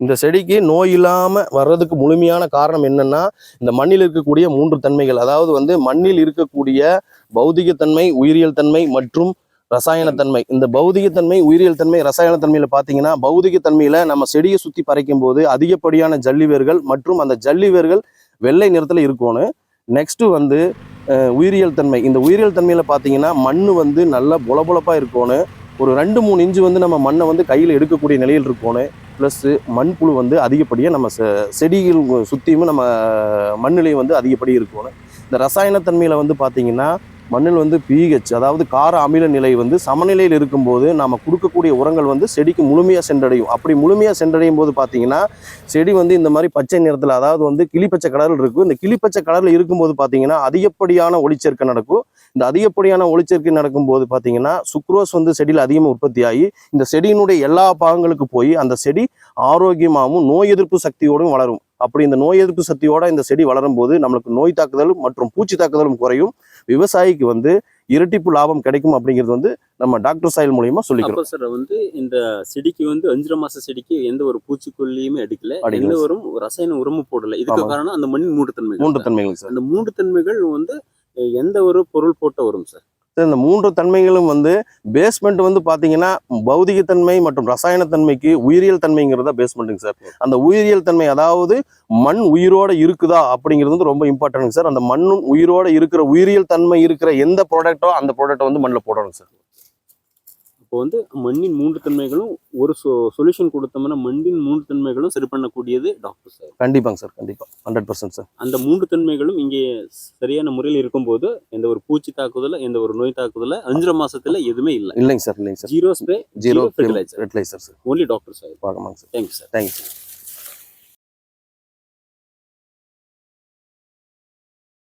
இந்த செடிக்கு நோய் இல்லாமல் வர்றதுக்கு முழுமையான காரணம் என்னன்னா இந்த மண்ணில் இருக்கக்கூடிய மூன்று தன்மைகள். அதாவது வந்து மண்ணில் இருக்கக்கூடிய பௌதிகத்தன்மை உயிரியல் தன்மை மற்றும் ரசாயனத்தன்மை. இந்த பௌதிகத்தன்மை உயிரியல் தன்மை ரசாயனத்தன்மையில் பார்த்தீங்கன்னா பௌதிகத்தன்மையில் நம்ம செடியை சுற்றி பறைக்கும் போது அதிகப்படியான ஜல்லி வேர்கள் மற்றும் அந்த ஜல்லி வேர்கள் வெள்ளை நிறத்தில் இருக்கணும் நெக்ஸ்ட்டு வந்து உயிரியல் தன்மை. இந்த உயிரியல் தன்மையில் பார்த்தீங்கன்னா மண் வந்து நல்லா புலபுலப்பாக இருக்கணும் ஒரு ரெண்டு மூணு இன்ச்சு வந்து நம்ம மண்ணை வந்து கையில் எடுக்கக்கூடிய நிலையில் இருக்கணும் ப்ளஸ்ஸு மண்புழு வந்து அதிகப்படியாக நம்ம செ- செடிகள் சுற்றியும் நம்ம மண்ணிலையும் வந்து அதிகப்படி இருக்கணும். இந்த ரசாயனத்தன்மையில் வந்து பார்த்தீங்கன்னா மண்ணில் வந்து பிஹெச் அதாவது கார அமில நிலை வந்து சமநிலையில் இருக்கும்போது நம்ம கொடுக்கக்கூடிய உரங்கள் வந்து செடிக்கு முழுமையாக சென்றடையும். அப்படி முழுமையாக சென்றடையும் போது பார்த்தீங்கன்னா செடி வந்து இந்த மாதிரி பச்சை நிறத்தில் அதாவது வந்து கிளிப்பச்சை கலரில் இருக்கும். இந்த கிளிப்பச்சை கலரில் இருக்கும்போது பார்த்தீங்கன்னா அதிகப்படியான ஒளிச்சேர்க்கை நடக்கும். இந்த அதிகப்படியான ஒளிச்சேர்க்கை நடக்கும்போது பார்த்தீங்கன்னா சுக்ரோஸ் வந்து செடியில் அதிகமாக உற்பத்தி ஆகி இந்த செடியினுடைய எல்லா பாகங்களுக்கு போய் அந்த செடி ஆரோக்கியமாகவும் நோய் எதிர்ப்பு சக்தியோடும் வளரும். அப்படி இந்த நோய் எதிர்ப்பு சக்தியோட இந்த செடி வளரும் போது நம்மளுக்கு நோய் தாக்குதல் மற்றும் பூச்சி தாக்குதலும் குறையும். விவசாயிக்கு வந்து இரட்டிப்பு லாபம் கிடைக்கும் அப்படிங்கிறது வந்து நம்ம டாக்டர் சாயல் மூலியமா சொல்லிக்கிறோம். சார் வந்து இந்த செடிக்கு வந்து அஞ்சரை மாச செடிக்கு எந்த ஒரு பூச்சிக்கொல்லியுமே அடிக்கல எந்த ஒரு ரசாயன உரமும் போடல. இதுக்கு. காரணம் அந்த மண்ணின் மூன்று தன்மை மூன்று தன்மைகள் சார் அந்த மூன்று தன்மைகள் வந்து எந்த ஒரு பொருள் போட்ட வரும் சார், இந்த மூன்று தன்மைகளும் வந்து பேஸ்மெண்ட் வந்து பார்த்தீங்கன்னா பௌதிகத்தன்மை மற்றும் ரசாயனத்தன்மைக்கு உயிரியல் தன்மைங்கிறத பேஸ்மெண்ட்டுங்க சார். அந்த உயிரியல் தன்மை அதாவது மண் உயிரோட இருக்குதா அப்படிங்கிறது வந்து ரொம்ப இம்பார்ட்டன்ட் சார். அந்த மண்ணும் உயிரோட இருக்கிற உயிரியல் தன்மை இருக்கிற எந்த ப்ராடக்ட்டோ அந்த ப்ராடக்ட்டை வந்து மண்ணில் போடணும் சார். இப்போ வந்து மண்ணின் மூன்று தன்மைகளும் ஒரு சொல்யூஷன் கொடுத்தோம்னா மண்ணின் மூன்று தன்மைகளும் சரி பண்ணக்கூடியது டாக்டர் சார் கண்டிப்பாங்க சார் கண்டிப்பா. ஹண்ட்ரட் பர்சன்ட் சார் அந்த மூன்று தன்மைகளும் இங்கே சரியான முறையில் இருக்கும்போது எந்த ஒரு பூச்சி தாக்குதல எந்த ஒரு நோய் தாக்குதல அஞ்சரை மாசத்துல எதுவுமே இல்லை. இல்லைங்க சார் இல்லைங்க sir zero spray zero fertilizer. Fertiliser sir only doctor sir பார்க்கமாங்க sir thank you sir thank you sir